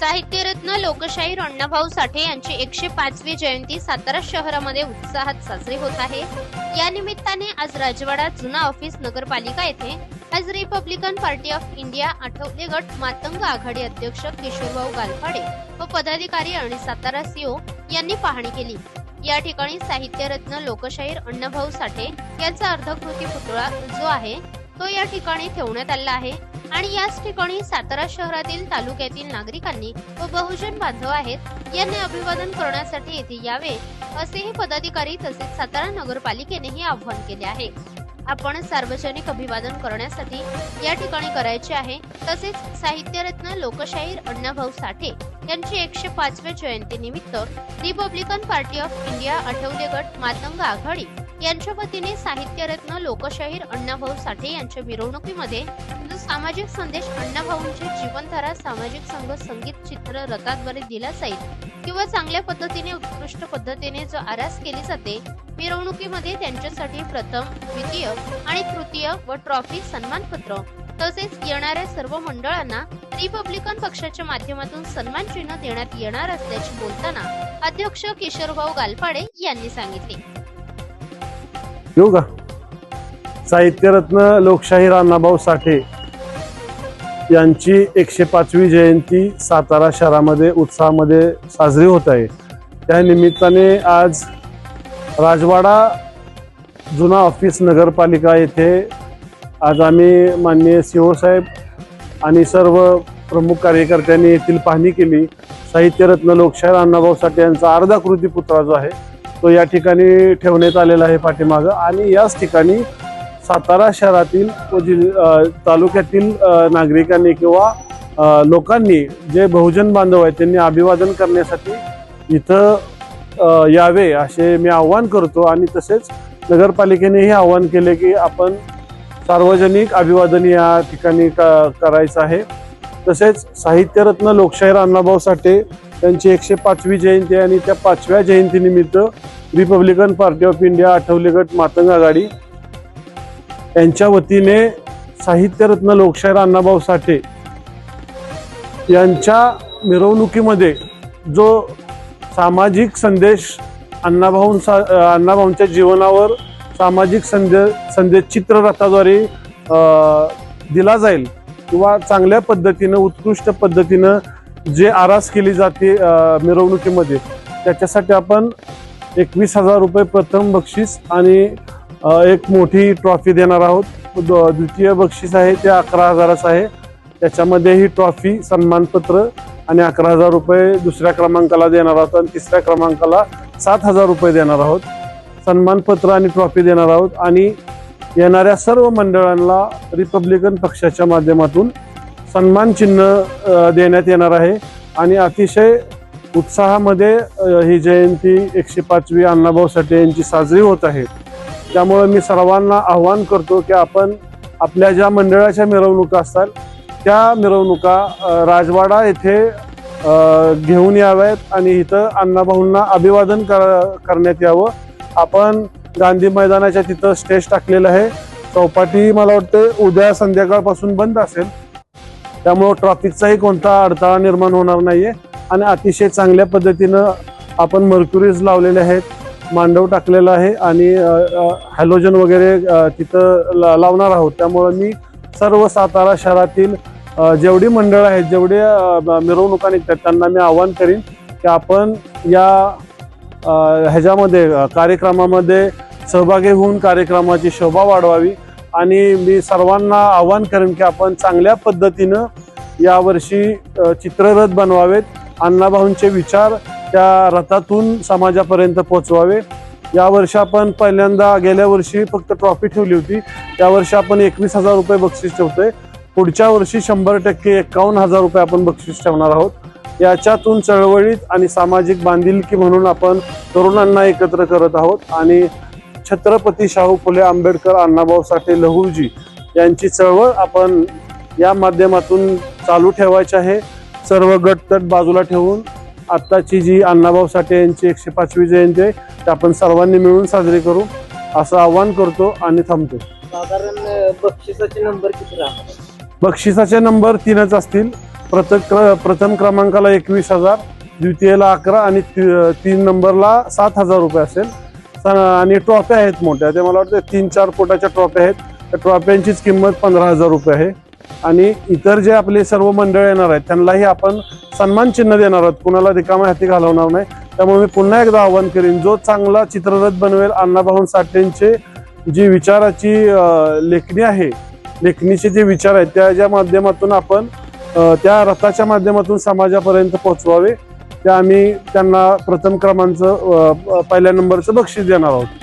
साहित्यरत्न लोकशाहीर अण्णाभाऊ साठे यांची एकशे पाचवी जयंती सातारा शहरामध्ये उत्साहात साजरी होत आहे. या निमित्ताने आज राजवाडा जुना ऑफिस नगरपालिका येथे आज Republican Party of India Athawale गट मातंग आघाडी अध्यक्ष किशोरभाऊ गालफाडे व पदाधिकारी आणि सातारा सीओ यांनी पाहणी केली. या ठिकाणी साहित्यरत्न लोकशाहीर अण्णाभाऊ साठे यांचा अर्धकृती पुतळा जो आहे तो या ठिकाणी ठेवण्यात आला आहे. आणि याच ठिकाणी सातारा शहरातील तालुक्यातील नागरिकांनी व बहुजन बांधव आहेत यांनी अभिवादन करण्यासाठी येथे यावे असेही पदाधिकारी तसेच सातारा नगरपालिकेनेही आवाहन केले आहे. आपण सार्वजनिक अभिवादन करण्यासाठी या ठिकाणी करायचे आहे तसेच साहित्यरत्न लोकशाहीर अण्णाभाऊ साठे यांची एकशे पाचव्या जयंती निमित्त Republican Party of India Athawale गट मातंग आघाडी यांच्या वतीने साहित्यरत्न लोकशाहीर अण्णाभाऊ साठे यांच्या मिरवणुकीमध्ये जो सामाजिक संदेश अण्णाभाऊंची जीवनधारा सामाजिक संघ संगीत चित्र रथाद्वारे दिला जाईल किंवा चांगल्या पद्धतीने उत्कृष्ट पद्धतीने जो आरास केली जाते मिरवणुकीमध्ये त्यांच्यासाठी प्रथम द्वितीय आणि तृतीय व ट्रॉफी सन्मानपत्र. तसेच येणाऱ्या सर्व मंडळांना रिपब्लिकन पक्षाच्या माध्यमातून सन्मान चिन्ह देण्यात येणार असल्याचे बोलताना अध्यक्ष किशोरभाऊ गालपाडे यांनी सांगितले. येऊ का? साहित्यरत्न लोकशाहीर अण्णाभाऊ साठे यांची एकशे पाचवी जयंती सातारा शहरामध्ये उत्साहामध्ये साजरी होत आहे. त्या निमित्ताने आज राजवाडा जुना ऑफिस नगरपालिका येथे आज आम्ही माननीय सीओ साहेब आणि सर्व प्रमुख कार्यकर्त्यांनी येथील पाहणी केली. साहित्यरत्न लोकशाहीर अण्णाभाऊ साठे यांचा अर्धा कृती पुतळा जो आहे तो या ठिकाणी ठेवण्यात आलेला आहे पाठीमागं. आणि याच ठिकाणी सातारा शहरातील व जिल तालुक्यातील नागरिकांनी किंवा लोकांनी जे बहुजन बांधव आहेत त्यांनी अभिवादन करण्यासाठी इथं यावे असे मी आव्हान करतो. आणि तसेच नगरपालिकेनेही आव्हान केले की आपण सार्वजनिक अभिवादन या ठिकाणी का करायचं आहे. तसेच साहित्यरत्न लोकशाहीर अण्णाभाऊ साठे त्यांची एकशे पाचवी जयंती आणि त्या पाचव्या जयंतीनिमित्त Republican Party of India Athawale गट मातंग आघाडी यांच्या वतीने साहित्यरत्न लोकशाहीर अण्णाभाऊ साठे यांच्या मिरवणुकीमध्ये जो सामाजिक संदेश अण्णाभाऊंचा अण्णाभाऊंच्या जीवनावर सामाजिक संदेश संदेश चित्ररथाद्वारे दिला जाईल किंवा चांगल्या पद्धतीनं उत्कृष्ट पद्धतीनं जे आरास केली जाते मिरवणुकीमध्ये त्याच्यासाठी आपण एकवीस हजार रुपये प्रथम बक्षीस आणि एक मोठी ट्रॉफी देणार आहोत. द्वितीय बक्षीस आहे ते अकरा हजाराचं आहे. त्याच्यामध्ये ही ट्रॉफी सन्मानपत्र आणि अकरा हजार रुपये दुसऱ्या क्रमांकाला देणार आहोत आणि तिसऱ्या क्रमांकाला सात हजार रुपये देणार आहोत. सन्मानपत्र आणि ट्रॉफी देणार आहोत आणि येणाऱ्या सर्व मंडळांना रिपब्लिकन पक्षाच्या माध्यमातून सन्मान चिन्ह देण्यात येणार आहे. आणि अतिशय उत्साहामध्ये ही जयंती एकशे पाचवी अण्णाभाऊ साठे यांची साजरी होत आहे. त्यामुळे मी सर्वांना आव्हान करतो की आपण आपल्या ज्या मंडळाच्या मिरवणुका असतात त्या मिरवणुका राजवाडा येथे घेऊन याव्यात आणि इथं अण्णाभाऊंना अभिवादन कर करण्यात यावं. आपण गांधी मैदानाच्या तिथं स्टेज टाकलेलं आहे. चौपाटी मला वाटतं उद्या संध्याकाळपासून बंद असेल. त्यामुळं ट्रॉफिकचाही कोणता अडथळा निर्माण होणार नाहीये. आणि अतिशय चांगल्या पद्धतीनं आपण मर्क्युरीज लावलेले आहेत मांडव टाकलेला आहे आणि हॅलोजन वगैरे तिथं ला- लावणार आहोत. त्यामुळं मी सर्व सातारा शहरातील जेवढी मंडळ आहेत जेवढे मिरवणुका निघतात त्यांना मी आवाहन करीन की आपण या ह्याच्यामध्ये कार्यक्रमामध्ये सहभागी होऊन कार्यक्रमाची शोभा वाढवावी. आणि मी सर्वांना आवाहन करेन की आपण चांगल्या पद्धतीनं यावर्षी चित्ररथ बनवावेत. अण्णाभाऊंचे विचार त्या रथातून समाजापर्यंत पोहोचवावे. यावर्षी आपण पहिल्यांदा गेल्या वर्षी फक्त ट्रॉफी ठेवली होती. यावर्षी आपण एकवीस हजार रुपये बक्षीस ठेवतोय. पुढच्या वर्षी शंभर टक्के एकावन्न हजार रुपये आपण बक्षीस ठेवणार आहोत. याच्यातून चळवळीत आणि सामाजिक बांधिलकी म्हणून आपण तरुणांना एकत्र करत आहोत. आणि छत्रपती शाहू फुले आंबेडकर अण्णाभाऊ साठे लहूजी यांची चळवळ आपण या माध्यमातून चालू ठेवायची आहे. सर्व गटतट बाजूला ठेवून आत्ताची जी अण्णाभाऊ साठे यांची एकशे पाचवी जयंती आहे ती आपण सर्वांनी मिळून साजरी करू. असं आवाहन करतो आणि थांबतो. साधारण बक्षिसाचे नंबर किती राहतात बक्षिसाचे नंबर तीनच असतील. प्रथम प्रथम क्रमांकाला एकवीस हजार द्वितीयला अकरा आणि ती- तीन नंबरला सात हजार रुपये असेल. आणि ट्रॉफ्या आहेत मोठ्या. ते मला वाटतं तीन चार फुटाच्या ट्रॉफ्या आहेत. त्या ट्रॉफ्यांचीच किंमत पंधरा हजार रुपये आहे. आणि इतर जे आपले सर्व मंडळ येणार आहेत त्यांनाही आपण सन्मान चिन्ह देणार आहोत. कुणाला रिकामा हाती घालवणार नाही. त्यामुळे मी पुन्हा एकदा आवाहन करीन जो चांगला चित्ररथ बनवेल अण्णाभाऊ साठेंचे जी विचाराची लेखणी आहे लेखणीचे जे विचार आहेत त्याच्या माध्यमातून आपण त्या रथाच्या माध्यमातून समाजापर्यंत पोहोचवावे. त्या आम्ही त्यांना प्रथम क्रमांकचं पहिल्या नंबरचं बक्षीस देणार आहोत.